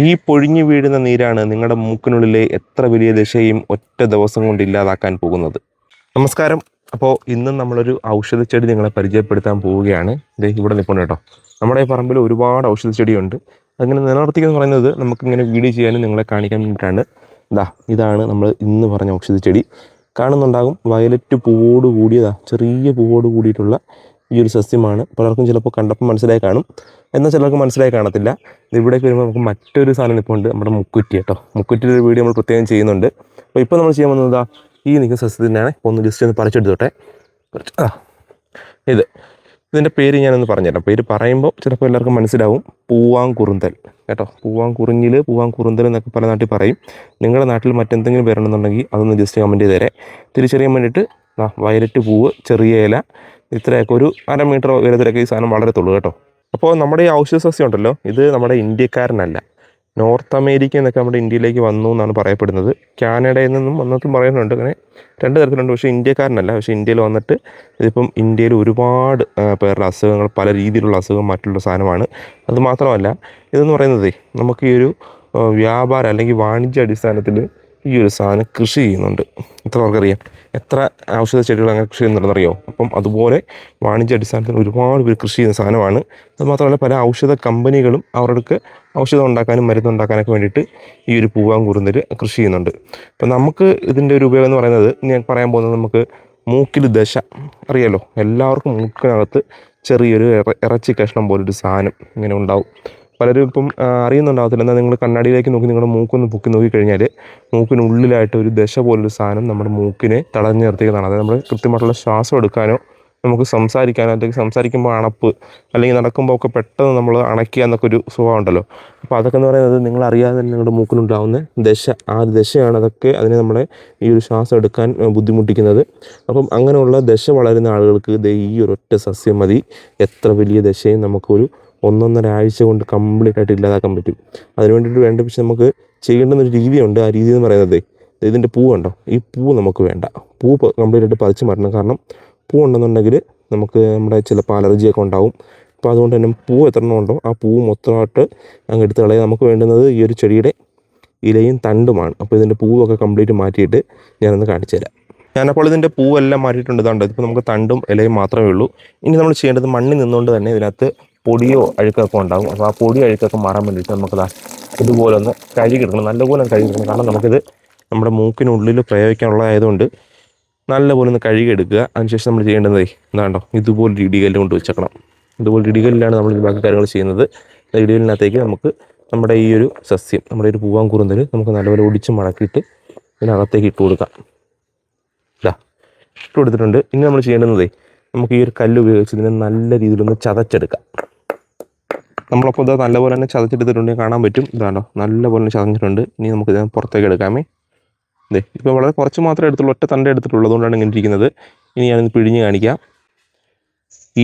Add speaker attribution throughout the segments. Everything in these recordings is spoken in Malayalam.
Speaker 1: ഈ പൊഴിഞ്ഞു വീഴുന്ന നീരാണ് നിങ്ങളുടെ മൂക്കിനുള്ളിലെ എത്ര വലിയ ദശയും ഒറ്റ ദിവസം കൊണ്ട് ഇല്ലാതാക്കാൻ പോകുന്നത്. നമസ്കാരം. അപ്പോൾ ഇന്ന് നമ്മളൊരു ഔഷധ ചെടി നിങ്ങളെ പരിചയപ്പെടുത്താൻ പോവുകയാണ്. ദേ ഇവിടെ നിൽപ്പുണ്ട് കേട്ടോ. നമ്മുടെ ഈ പറമ്പിൽ ഒരുപാട് ഔഷധ ചെടിയുണ്ട്. അങ്ങനെ എന്ന് പറയുന്നത് നമുക്കിങ്ങനെ വീഡിയോ ചെയ്യാനും നിങ്ങളെ കാണിക്കാൻ വേണ്ടിയിട്ടാണ്. ഇതാ ഇതാണ് നമ്മൾ ഇന്ന് പറഞ്ഞ ഔഷധ ചെടി. കാണുന്നുണ്ടാകും വയലറ്റ് പൂവോട് കൂടിയതാ ചെറിയ പൂവോട് കൂടിയിട്ടുള്ള ഈ ഒരു സസ്യമാണ്. പലർക്കും ചിലപ്പോൾ കണ്ടപ്പോൾ മനസ്സിലായി കാണും. എന്നാൽ ചിലർക്ക് മനസ്സിലായി കാണത്തില്ല. ഇവിടേക്ക് വരുമ്പോൾ നമുക്ക് മറ്റൊരു സാധനം ഇപ്പോൾ ഉണ്ട്. നമ്മുടെ മുക്കുറ്റി കേട്ടോ. മുക്കുറ്റി ഒരു വീഡിയോ നമ്മൾ പ്രത്യേകം ചെയ്യുന്നുണ്ട്. അപ്പോൾ ഇപ്പോൾ നമ്മൾ ചെയ്യാൻ വന്നത് ഈ നിൽക്കുന്ന സസ്യത്തിനാണ് ഒന്ന് ലിസ്റ്റ് ഒന്ന് പറിച്ചെടുത്തോട്ടെ. കുറച്ച് ആ ഇത്. ഇതിന്റെ പേര് ഞാനൊന്ന് പറഞ്ഞുതരാം. പേര് പറയുമ്പോൾ ചിലപ്പോൾ എല്ലാവർക്കും മനസ്സിലാവും. പൂവാങ്കുറുന്തൽ. കേട്ടോ. പൂവാങ്കുറിഞ്ഞിൽ പൂവാങ്കുറുന്തൽ എന്നൊക്കെ പല നാട്ടിൽ പറയും. നിങ്ങളുടെ നാട്ടിൽ മറ്റെന്തെങ്കിലും വരണമെന്നുണ്ടെങ്കിൽ അതൊന്ന് ജസ്റ്റ് കമന്റ് ചെയ്ത് തരാം തിരിച്ചറിയാൻ വേണ്ടിയിട്ട് വയലറ്റ് പൂവ് ചെറിയ ഇല ഇത്രയൊക്കെ ഒരു അര മീറ്റർ ഉയരത്തിലൊക്കെ ഈ സാധനം വളരത്തുള്ളൂ കേട്ടോ. അപ്പോൾ നമ്മുടെ ഈ ഔഷധ സസ്യം ഉണ്ടല്ലോ ഇത് നമ്മുടെ ഇന്ത്യക്കാരനല്ല. നോർത്ത് അമേരിക്ക എന്നൊക്കെ നമ്മുടെ ഇന്ത്യയിലേക്ക് വന്നു എന്നാണ് പറയപ്പെടുന്നത്. കാനഡയിൽ നിന്നും വന്നതും പറയുന്നുണ്ട് അങ്ങനെ രണ്ട് തരത്തിലുണ്ട് പക്ഷേ ഇന്ത്യക്കാരനല്ല. പക്ഷേ ഇന്ത്യയിൽ വന്നിട്ട് ഇതിപ്പം ഇന്ത്യയിൽ ഒരുപാട് പേരുടെ അസുഖങ്ങൾ പല രീതിയിലുള്ള അസുഖം മറ്റുള്ള സാധനമാണ്. അതുമാത്രമല്ല ഇതെന്ന് പറയുന്നത് നമുക്ക് ഈ ഒരു വ്യാപാര അല്ലെങ്കിൽ വാണിജ്യ അടിസ്ഥാനത്തിൽ ഈ ഒരു സാധനം കൃഷി ചെയ്യുന്നുണ്ട്. എത്ര നമുക്കറിയാം. എത്ര ഔഷധ ചെടികൾ അങ്ങനെ കൃഷി ചെയ്യുന്നുണ്ടെന്നറിയോ അപ്പം അതുപോലെ വാണിജ്യ അടിസ്ഥാനത്തിൽ ഒരുപാട് പേര് കൃഷി ചെയ്യുന്ന സാധനമാണ്. അത് മാത്രമല്ല പല ഔഷധ കമ്പനികളും അവർക്ക് ഔഷധം ഉണ്ടാക്കാനും മരുന്ന് ഉണ്ടാക്കാനൊക്കെ വേണ്ടിയിട്ട് ഈ ഒരു പൂവാങ്കുറുന്നൽ കൃഷി ചെയ്യുന്നുണ്ട്. അപ്പം നമുക്ക് ഇതിന്റെ ഒരു ഉപയോഗം എന്ന് പറയുന്നത് ഞാൻ പറയാൻ പോകുന്നത് നമുക്ക് മൂക്കിൽ ദശ. അറിയാലോ? എല്ലാവർക്കും മൂക്കിനകത്ത് ചെറിയൊരു ഇറ ഇറച്ചി കഷ്ണം പോലൊരു സാധനം ഇങ്ങനെ ഉണ്ടാവും. പലരും ഇപ്പം അറിയുന്നുണ്ടാകത്തില്ല. എന്നാൽ നിങ്ങൾ കണ്ണാടിയിലേക്ക് നോക്കി നിങ്ങളുടെ മൂക്കൊന്ന് പൊക്കി നോക്കിക്കഴിഞ്ഞാൽ മൂക്കിനുള്ളിലായിട്ട് ഒരു ദശ പോലൊരു സാധനം നമ്മുടെ മൂക്കിനെ തടഞ്ഞു നിർത്തിയതാണ്. അതായത് നമ്മൾ കൃത്യമായിട്ടുള്ള ശ്വാസം എടുക്കാനോ നമുക്ക് സംസാരിക്കാനോ അല്ലെങ്കിൽ സംസാരിക്കുമ്പോൾ അണപ്പ് അല്ലെങ്കിൽ നടക്കുമ്പോൾ ഒക്കെ പെട്ടെന്ന് നമ്മൾ അണയ്ക്കുക എന്നൊക്കെ ഒരു സ്വഭാവം ഉണ്ടല്ലോ അപ്പോൾ അതൊക്കെ എന്ന് പറയുന്നത് നിങ്ങൾ അറിയാതെ തന്നെ നിങ്ങളുടെ മൂക്കിനുണ്ടാവുന്ന ദശ ആ ദശയാണ് അതൊക്കെ അതിനെ നമ്മളെ ഈ ഒരു ശ്വാസം എടുക്കാൻ ബുദ്ധിമുട്ടിക്കുന്നത്. അപ്പം അങ്ങനെയുള്ള ദശ വളരുന്ന ആളുകൾക്ക് ഈ ഒരു ഒറ്റ സസ്യം മതി. എത്ര വലിയ ദശയും നമുക്കൊരു ഒന്നൊന്നര ആഴ്ച കൊണ്ട് കംപ്ലീറ്റ് ആയിട്ട് ഇല്ലാതാക്കാൻ പറ്റും. അതിന് വേണ്ടിയിട്ട് വേണ്ട പക്ഷെ നമുക്ക് ചെയ്യേണ്ടുന്ന ഒരു രീതിയുണ്ട് ആ രീതി എന്ന് പറയുന്നത്. ഇതിന്റെ പൂ ഉണ്ടോ ഈ പൂ നമുക്ക് വേണ്ട. പൂ കംപ്ലീറ്റ് ആയിട്ട് പറിച്ച് മാറ്റണം. കാരണം പൂ ഉണ്ടെന്നുണ്ടെങ്കിൽ നമുക്ക് നമ്മുടെ ചിലപ്പോൾ അലർജിയൊക്കെ ഉണ്ടാവും. അപ്പോൾ അതുകൊണ്ട് തന്നെ പൂ എത്രണ്ണം ഉണ്ടോ ആ പൂ മൊത്തമായിട്ട് അങ്ങ് എടുത്ത് കളയാൻ നമുക്ക് വേണ്ടുന്നത് ഈ ഒരു ചെടിയുടെ ഇലയും തണ്ടുമാണ്. അപ്പോൾ ഇതിന്റെ പൂവൊക്കെ കംപ്ലീറ്റ് മാറ്റിയിട്ട് ഞാനൊന്ന് കാണിച്ചു തരാം. ഞാനപ്പോൾ ഇതിന്റെ പൂവെല്ലാം മാറ്റിയിട്ടുണ്ട്. ഇതുണ്ട്. ഇപ്പോൾ നമുക്ക് തണ്ടും ഇലയും മാത്രമേ ഉള്ളൂ. ഇനി നമ്മൾ ചെയ്യേണ്ടത് മണ്ണിൽ നിന്നുകൊണ്ട് തന്നെ ഇതിനകത്ത് പൊടിയോ അഴുക്കൊക്കെ ഉണ്ടാകും. അപ്പോൾ ആ പൊടി അഴുക്കൊക്കെ മാറാൻ വേണ്ടിയിട്ട് നമുക്കത് ഇതുപോലെ ഒന്ന് കഴുകിയെടുക്കണം നല്ലപോലെ കഴുകിയെടുക്കണം കാരണം നമുക്കിത് നമ്മുടെ മൂക്കിനുള്ളിൽ പ്രയോഗിക്കാനുള്ളതായതുകൊണ്ട് നല്ലപോലെ ഒന്ന് കഴുകിയെടുക്കുക അതിനുശേഷം നമ്മൾ ചെയ്യേണ്ടത് എന്താണ്ടോ ഇതുപോലെ ഇടികല്ല് കൊണ്ട് വെച്ചേക്കണം. ഇതുപോലെ ഇടികല്ലിലാണ് നമ്മൾ ബാക്കി കാര്യങ്ങൾ ചെയ്യുന്നത്. ഇടികലിനകത്തേക്ക് നമുക്ക് നമ്മുടെ ഈ ഒരു സസ്യം നമ്മുടെ ഒരു പൂവാൻ കുറുന്തൽ നമുക്ക് നല്ലപോലെ ഒടിച്ച് മടക്കിയിട്ട് ഇതിനകത്തേക്ക് ഇട്ട് കൊടുക്കാം. ഇതാ ഇട്ട് കൊടുത്തിട്ടുണ്ട്. ഇനി നമ്മൾ ചെയ്യേണ്ടുന്നതേ നമുക്ക് ഈ ഒരു കല്ല് ഉപയോഗിച്ച് ഇതിനെ നല്ല രീതിയിലൊന്ന് ചതച്ചെടുക്കാം. നമ്മളപ്പോൾ ഇത് നല്ലപോലെ തന്നെ ചതച്ചെടുത്തിട്ടുണ്ടെങ്കിൽ കാണാൻ പറ്റും. ഇതാണോ നല്ലപോലെ തന്നെ ചതഞ്ഞിട്ടുണ്ട്. ഇനി നമുക്ക് ഇതിനെ പുറത്തേക്ക് എടുക്കാമേ. ഇതേ ഇപ്പോൾ വളരെ കുറച്ച് മാത്രമേ എടുത്തുള്ളൂ ഒറ്റ തണ്ട എടുത്തിട്ടുള്ളതുകൊണ്ടാണ് ഇങ്ങനെ ഇരിക്കുന്നത്. ഇനി ഞാനിത് പിഴിഞ്ഞ് കാണിക്കാം.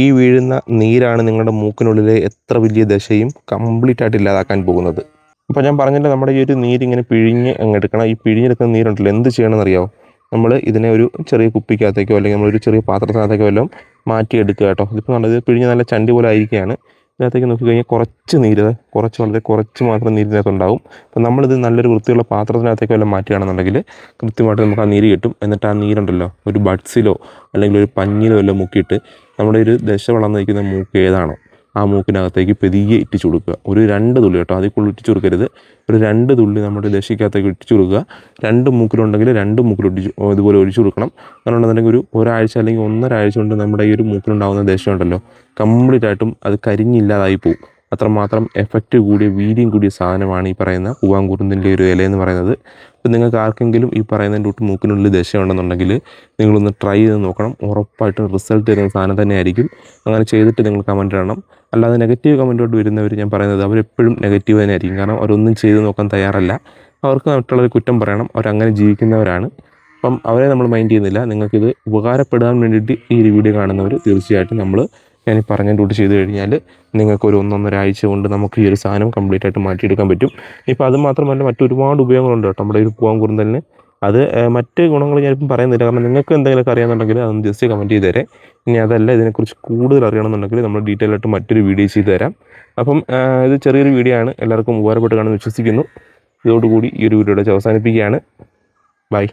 Speaker 1: ഈ വീഴുന്ന നീരാണ് നിങ്ങളുടെ മൂക്കിനുള്ളിലെ എത്ര വലിയ ദശയും കംപ്ലീറ്റ് ആയിട്ട് ഇല്ലാതാക്കാൻ പോകുന്നത്. അപ്പോൾ ഞാൻ പറഞ്ഞല്ലോ നമ്മുടെ ഈ ഒരു നീരിങ്ങനെ പിഴിഞ്ഞ് അങ്ങ് എടുക്കണം. ഈ പിഴിഞ്ഞെടുക്കുന്ന നീരുണ്ടല്ലോ എന്ത് ചെയ്യണമെന്ന് അറിയാമോ നമ്മൾ ഇതിനെ ഒരു ചെറിയ കുപ്പിക്കകത്തേക്കോ അല്ലെങ്കിൽ നമ്മളൊരു ചെറിയ പാത്രത്തിനകത്തേക്കോ എല്ലാം മാറ്റിയെടുക്കുക കേട്ടോ. ഇതിപ്പോൾ നല്ലത് പിഴിഞ്ഞ് നല്ല ചണ്ടി പോലെ ആയിരിക്കുകയാണ്. ഇതിനകത്തേക്ക് നോക്കിക്കഴിഞ്ഞാൽ കുറച്ച് നീര് കുറച്ച് വളരെ കുറച്ച് മാത്രം നീര് ഇതിനകത്ത് ഉണ്ടാവും അപ്പോൾ നമ്മളിത് നല്ലൊരു വൃത്തിയുള്ള പാത്രത്തിനകത്തേക്ക് വല്ലതും മാറ്റുകയാണെന്നുണ്ടെങ്കിൽ കൃത്യമായിട്ട് നമുക്ക് ആ നീര് കിട്ടും. എന്നിട്ട് ആ നീരുണ്ടല്ലോ ഒരു ബഡ്സിലോ അല്ലെങ്കിൽ ഒരു പഞ്ഞിലോ എല്ലാം മുക്കിയിട്ട് നമ്മുടെ ഒരു ദശ വളർന്നിരിക്കുന്ന മൂക്ക് ഏതാണോ ആ മൂക്കിനകത്തേക്ക് പെതിയെ ഇട്ടിച്ചു കൊടുക്കുക. ഒരു രണ്ട് തുള്ളി കേട്ടോ. അതിൽ കൂടുതൽ ഇട്ടിച്ചു കൊടുക്കരുത്. ഒരു രണ്ട് തുള്ളി നമ്മുടെ ദശയ്ക്കകത്തേക്ക് ഇട്ടിച്ചു കൊടുക്കുക. രണ്ട് മൂക്കിലുണ്ടെങ്കിൽ രണ്ട് മൂക്കിൽ ഒട്ടിച്ച് ഇതുപോലെ ഒഴിച്ചു കൊടുക്കണം. അങ്ങനെയുണ്ടെന്നുണ്ടെങ്കിൽ ഒരു ഒരാഴ്ച അല്ലെങ്കിൽ ഒന്നര ആഴ്ച കൊണ്ട് നമ്മുടെ ഈ ഒരു മൂക്കിലുണ്ടാകുന്ന ഉണ്ടല്ലോ കംപ്ലീറ്റ് ആയിട്ടും അത് കരിഞ്ഞില്ലാതായി പോകും അത്രമാത്രം എഫക്റ്റ് കൂടിയ വീര്യം കൂടിയ സാധനമാണ് ഈ പറയുന്ന പൂവാങ്കുരുന്നിന്റെ ഒരു ഇല എന്ന് പറയുന്നത്. ഇപ്പം നിങ്ങൾക്ക് ആർക്കെങ്കിലും ഈ പറയുന്നതിന്റെ ഒട്ട് മൂക്കിനുള്ളിൽ ദശയുണ്ടെന്നുണ്ടെങ്കിൽ നിങ്ങളൊന്ന് ട്രൈ ചെയ്ത് നോക്കണം. ഉറപ്പായിട്ടും റിസൾട്ട് തരുന്ന സാധനം തന്നെയായിരിക്കും. അങ്ങനെ ചെയ്തിട്ട് നിങ്ങൾ കമന്റ് ഇടണം. അല്ലാതെ നെഗറ്റീവ് കമന്റോട്ട് വരുന്നവർ ഞാൻ പറയുന്നത് അവരെപ്പോഴും നെഗറ്റീവ് തന്നെയായിരിക്കും. കാരണം അവരൊന്നും ചെയ്ത് നോക്കാൻ തയ്യാറല്ല. അവർക്ക് മറ്റുള്ളവർ കുറ്റം പറയണം. അവരങ്ങനെ ജീവിക്കുന്നവരാണ്. അപ്പം അവരെ നമ്മൾ മൈൻഡ് ചെയ്യുന്നില്ല. നിങ്ങൾക്കിത് ഉപകാരപ്പെടാൻ വേണ്ടിയിട്ട് ഈ ഒരു വീഡിയോ കാണുന്നവർ തീർച്ചയായിട്ടും നമ്മൾ ഞാൻ ഈ പറഞ്ഞ ഡ്യൂട്ടി ചെയ്ത് കഴിഞ്ഞാൽ നിങ്ങൾക്ക് ഒരു ഒന്നൊന്നര ആഴ്ച കൊണ്ട് നമുക്ക് ഈ ഒരു സാധനം കംപ്ലീറ്റ് ആയിട്ട് മാറ്റിയെടുക്കാൻ പറ്റും. ഇപ്പോൾ അത് മാത്രമല്ല മറ്റൊരുപാട് ഉപയോഗങ്ങളുണ്ട് കേട്ടോ. നമ്മുടെ ഒരു പൂവാൻ കുറുന്തലിന് അത് മറ്റ് ഗുണങ്ങൾ ഞാനിപ്പം പറയുന്നില്ല. കാരണം നിങ്ങൾക്ക് എന്തെങ്കിലുമൊക്കെ അറിയാമെന്നുണ്ടെങ്കിൽ അതൊന്ന് ജസ്റ്റ് കമന്റ് ചെയ്ത് തരാം ഇനി അതല്ല ഇതിനെക്കുറിച്ച് കൂടുതൽ അറിയണമെന്നുണ്ടെങ്കിൽ നമ്മൾ ഡീറ്റെയിൽ ആയിട്ട് മറ്റൊരു വീഡിയോ ചെയ്ത് തരാം. അപ്പം ഇത് ചെറിയൊരു വീഡിയോ ആണ്. എല്ലാവർക്കും ഉപകാരപ്പെട്ട് കാണുമെന്ന് വിശ്വസിക്കുന്നു. ഇതോടുകൂടി ഈ ഒരു വീഡിയോയുടെ അവസാനിപ്പിക്കുകയാണ്. ബൈ